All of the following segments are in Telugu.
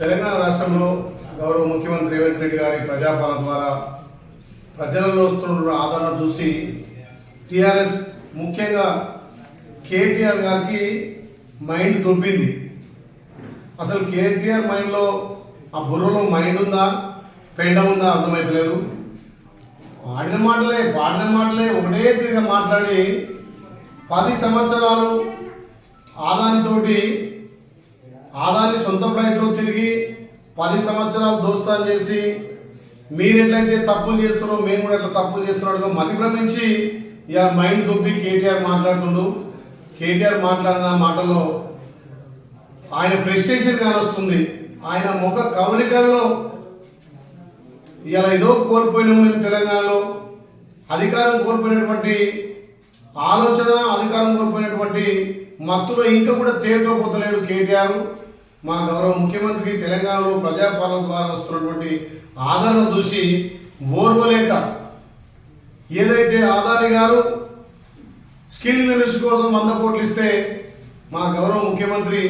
తెలంగాణ రాష్ట్రంలో గౌరవ ముఖ్యమంత్రి రేవంత్ రెడ్డి గారి ప్రజాపాలన ద్వారా ప్రజలలో వస్తున్న ఆదరణ చూసి టిఆర్ఎస్ ముఖ్యంగా కేటీఆర్ గారికి మైండ్ దొబ్బింది. అసలు కేటీఆర్ మైండ్లో ఆ బుర్రలో మైండ్ ఉందా పెండ ఉందా అర్థమైపోలేదు ఆడిన మాటలే పాడిన మాటలే ఒకటే తిరిగి మాట్లాడి పది సంవత్సరాలు ఆదానితోటి ఆదాని సొంత ఫ్లైట్లో తిరిగి పది సంవత్సరాలు దోస్తాన్ చేసి మీరు ఎట్లయితే తప్పులు చేస్తున్నారో మేము కూడా ఎట్లా తప్పులు చేస్తున్నాడు మతి భ్రమించి ఇలా మైండ్ దొబ్బి కేటీఆర్ మాట్లాడుతుండు. కేటీఆర్ మాట్లాడిన మాటల్లో ఆయన ప్రెస్టేషన్ కానొస్తుంది ఆయన ముఖ కవలికల్లో ఇలా ఏదో కోల్పోయినాము మేము తెలంగాణలో. అధికారం కోల్పోయినటువంటి ఆలోచన అధికారం కోల్పోయినటువంటి మత్తులో ఇంకా కూడా తేరుకోపోతలేడు కేటీఆర్. మా గౌరవ ముఖ్యమంత్రి తెలంగాణలో ప్రజాపాలన ద్వారా వస్తున్నటువంటి ఆదరణ చూసి ఓర్వలేక ఏదైతే ఆదాని గారు స్కిల్ యూనివర్సిటీ కోసం వంద కోట్లు ఇస్తే మా గౌరవ ముఖ్యమంత్రి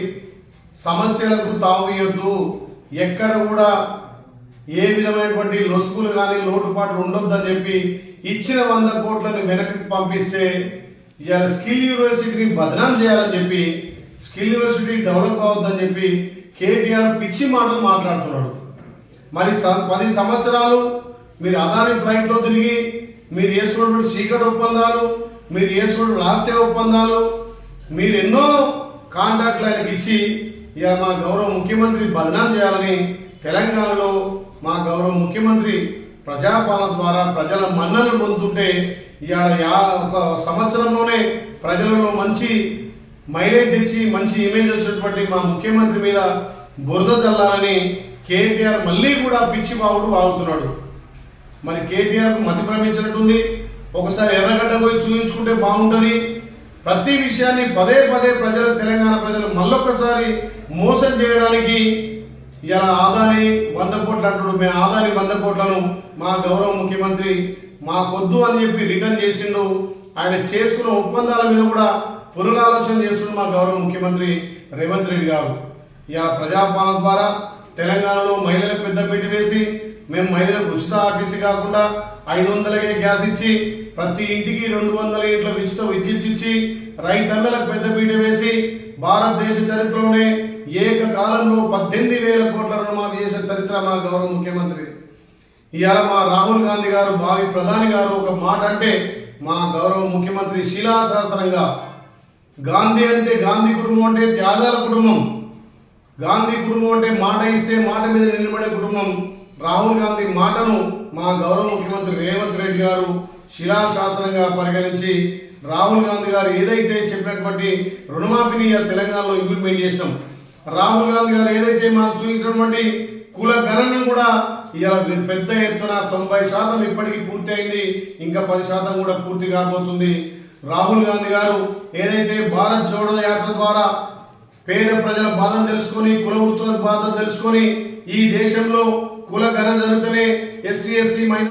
సమస్యలకు తావు ఇవ్వద్దు ఎక్కడ కూడా ఏ విధమైనటువంటి లొసుగులు కానీ లోటుపాట్లు ఉండొద్దని చెప్పి ఇచ్చిన వంద కోట్లను వెనక్కి పంపిస్తే ఇవాళ స్కిల్ యూనివర్సిటీని బదనాం చేయాలని చెప్పి స్కిల్ యూనివర్సిటీ డెవలప్ అవద్దని చెప్పి కేటీఆర్ పిచ్చి మాటలు మాట్లాడుతున్నాడు. మరి స- పది సంవత్సరాలు మీరు అదాని ఫ్లైట్లో తిరిగి మీరు వేసుకున్నటువంటి చీకటి ఒప్పందాలు మీరు వేసుకున్న రహస్య ఒప్పందాలు మీరు ఎన్నో కాంట్రాక్ట్లు ఆయనకి ఇచ్చి ఇక మా గౌరవ ముఖ్యమంత్రి బదనాం చేయాలని తెలంగాణలో మా గౌరవ ముఖ్యమంత్రి ప్రజాపాలన ద్వారా ప్రజల మన్నలు పొందుతుంటే ఇవాళ యా ఒక సంవత్సరంలోనే ప్రజలలో మంచి మైలేజ్ తెచ్చి మంచి ఇమేజ్ వచ్చినటువంటి మా ముఖ్యమంత్రి మీద బురద చల్లాలని కేటీఆర్ మళ్ళీ కూడా పిచ్చి బావుడు బాగుతున్నాడు మరి కేటీఆర్కు మతి భ్రమించినట్టుంది. ఒకసారి ఎర్రగడ్డ పోయి చూపించుకుంటే బాగుంటుంది. ప్రతి విషయాన్ని పదే పదే ప్రజలు తెలంగాణ ప్రజలు మళ్ళొక్కసారి మోసం చేయడానికి ఇలా ఆదాని వంద కోట్లు అంటాడు. మేము ఆదాని వంద కోట్లను మా గౌరవ ముఖ్యమంత్రి మా కొద్దు అని చెప్పి రిటర్న్ చేసిండు. ఆయన చేసుకున్న ఒప్పందాల మీద కూడా పునరాలోచన చేస్తున్న మా గౌరవ ముఖ్యమంత్రి రేవంత్ రెడ్డి గారు. ఇలా ప్రజాపాలన ద్వారా తెలంగాణలో మహిళలకు పెద్దపీట వేసి మేము మహిళలకు ఉచిత ఆర్టీసీ కాకుండా ఐదు వందలకే గ్యాస్ ఇచ్చి ప్రతి ఇంటికి రెండు వందల ఇంట్లో ఉచిత విద్యుత్ ఇచ్చి రైతన్నలకు పెద్దపీట వేసి భారతదేశ చరిత్రలోనే ఏకకాలంలో పద్దెనిమిది వేల కోట్ల రుణమాఫీ చేసే చరిత్ర మా గౌరవ ముఖ్యమంత్రి. ఇవాళ మా రాహుల్ గాంధీ గారు భావి ప్రధాని గారు ఒక మాట అంటే మా గౌరవ ముఖ్యమంత్రి శిలాశాసనంగా గాంధీ అంటే గాంధీ కుటుంబం అంటే త్యాగాల కుటుంబం. గాంధీ కుటుంబం అంటే మాట ఇస్తే మాట మీద నిలబడే కుటుంబం. రాహుల్ గాంధీ మాటను మా గౌరవ ముఖ్యమంత్రి రేవంత్ రెడ్డి గారు శిలాశాసనంగా పరిగణించి రాహుల్ గాంధీ గారు ఏదైతే చెప్పినటువంటి రుణమాఫీని తెలంగాణలో ఇంప్లిమెంట్ చేసినాం. రాహుల్ గాంధీ గారు ఏదైతే మాకు చూపించినటువంటి కుల గణనం కూడా ఇలా పెద్ద ఎత్తున తొంభై శాతం ఇప్పటికీ పూర్తి అయింది ఇంకా పది శాతం కూడా పూర్తి కాబోతుంది. రాహుల్ గాంధీ గారు ఏదైతే భారత్ జోడో యాత్ర ద్వారా పేద ప్రజల బాధను తెలుసుకొని కుల వృత్తుల బాధను తెలుసుకొని ఈ దేశంలో కుల గణన జరిగితేనే ఎస్టీ ఎస్సీ మైనార్